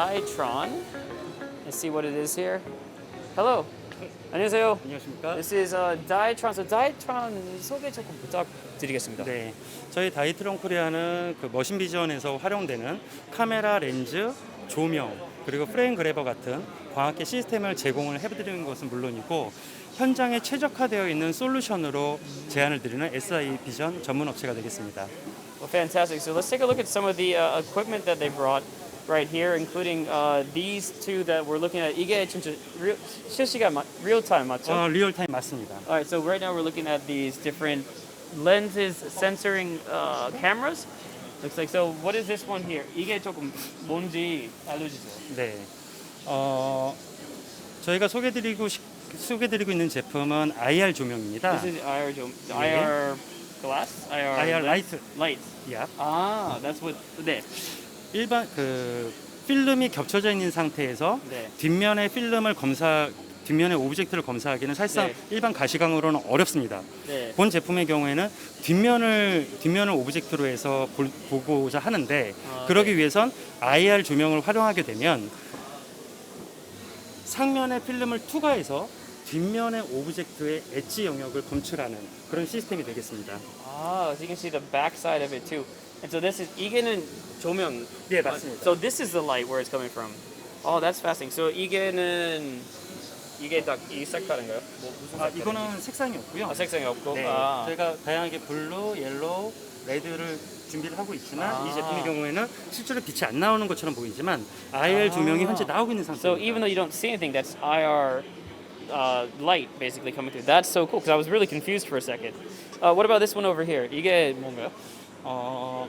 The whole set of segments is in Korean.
Let's see what it is here. Hello. 안녕하세요. 안녕하십니까? This is uh, Diatron. So Diatron 소개 조금 부탁드리겠습니다. 네, 저희 다이트론 코리아는 그 머신 비전에서 활용되는 카메라 렌즈, 조명 그리고 프레임 그래버 같은 광학계 시스템을 제공을 해드리는 것은 물론이고 현장에 최적화되어 있는 솔루션으로 제안을 드리는 SI 비전 전문 업체가 되겠습니다. Well, fantastic. So let's take a look at some of the uh, equipment that they brought right here, including uh, these two that we're looking at. 이게 진짜 real, 실시간 마- real time 맞죠? 어, 리얼타임 맞습니다. All right. So right now we're looking at these different lenses sensoring uh, cameras. Looks like so. What is this one here? 이게 조금 뭔지 알려주세요. 네, 어, 저희가 소개드리고 시- 소개드리고 있는 제품은 IR 조명입니다. This is IR 좀 네. IR glass, IR, IR 라이트. light. 야, Ah, that's what. 네. 일반 그 필름이 겹쳐져 있는 상태에서 네. 뒷면의 필름을 검사 뒷면의 오브젝트를 검사하기는 사실상 네. 일반 가시광으로는 어렵습니다. 네. 본 제품의 경우에는 뒷면을 뒷면을 오브젝트로 해서 볼- 보고자 하는데 아, 그러기 네. 위해선 IR 조명을 활용하게 되면 상면의 필름을 투과해서 뒷면의 오브젝트의 엣지 영역을 검출하는 그런 시스템이 되겠습니다. Ah, so you can see the back side of it too. And so this is 이게는 조명. 네, 맞습니다. So this is the light where it's coming from. Oh, that's fascinating. So 이게는 이게 딱 이 색깔인가요? 뭐 무슨 아, 색깔인지? 이거는 색상이 없고요. 아, 색상이 없고. 네, 아. 저희가 다양하게 블루, 옐로우, 레드를 준비를 하고 있지만 아. 이 제품의 경우에는 실제로 빛이 안 나오는 것처럼 보이지만 IR 아. 조명이 현재 나오고 있는 So 상태입니다. even though you don't see anything, that's IR uh, light basically coming through. That's so cool because I was really confused for a second. Uh, what about this one over here? 이게 뭔가요? 어,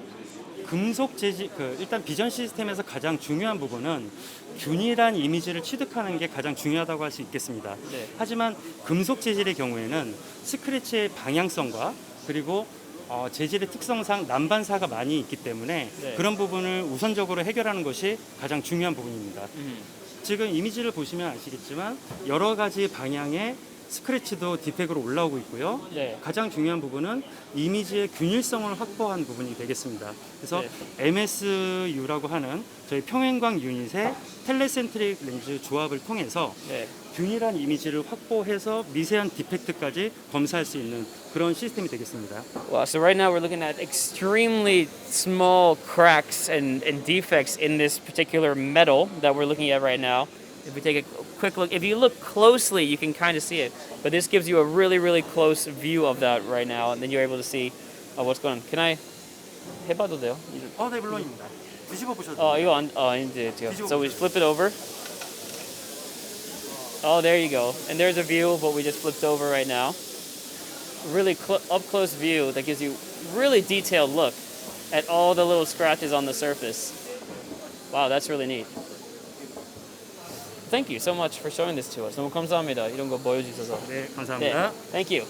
금속 재질 그 일단 비전 시스템에서 가장 중요한 부분은 균일한 이미지를 취득하는 게 가장 중요하다고 할 수 있겠습니다. 네. 하지만 금속 재질의 경우에는 스크래치의 방향성과 그리고 어, 재질의 특성상 난반사가 많이 있기 때문에 네. 그런 부분을 우선적으로 해결하는 것이 가장 중요한 부분입니다. 지금 이미지를 보시면 아시겠지만 여러 가지 방향의 스크래치도 디펙으로 올라오고 있고요. 네. 가장 중요한 부분은 이미지의 균일성을 확보한 부분이 되겠습니다. 그래서 네. MSU라고 하는 저희 평행광 유닛의 텔레센트릭 렌즈 조합을 통해서 네. 균일한 이미지를 확보해서 미세한 디펙트까지 검사할 수 있는 그런 시스템이 되겠습니다. Wow. So right now we're looking at extremely small cracks and, and defects in this particular metal that we're looking at right now. If we take a quick look, if you look closely, you can kind of see it. But this gives you a really, really close view of that right now, and then you're able to see uh, what's going on. Can I 해봐도 돼요? 어, 네, 물론입니다. 뒤집어 보셔도 어 이거 안, 어 이제 돼요. So we flip it over. Oh, there you go. And there's a view of what we just flipped over right now. Really cl- up close view that gives you really detailed look at all the little scratches on the surface. Wow, that's really neat. Thank you so much for showing this to us. 너무 감사합니다. 이런 거 보여주셔서. 네, 네, 감사합니다. thank you.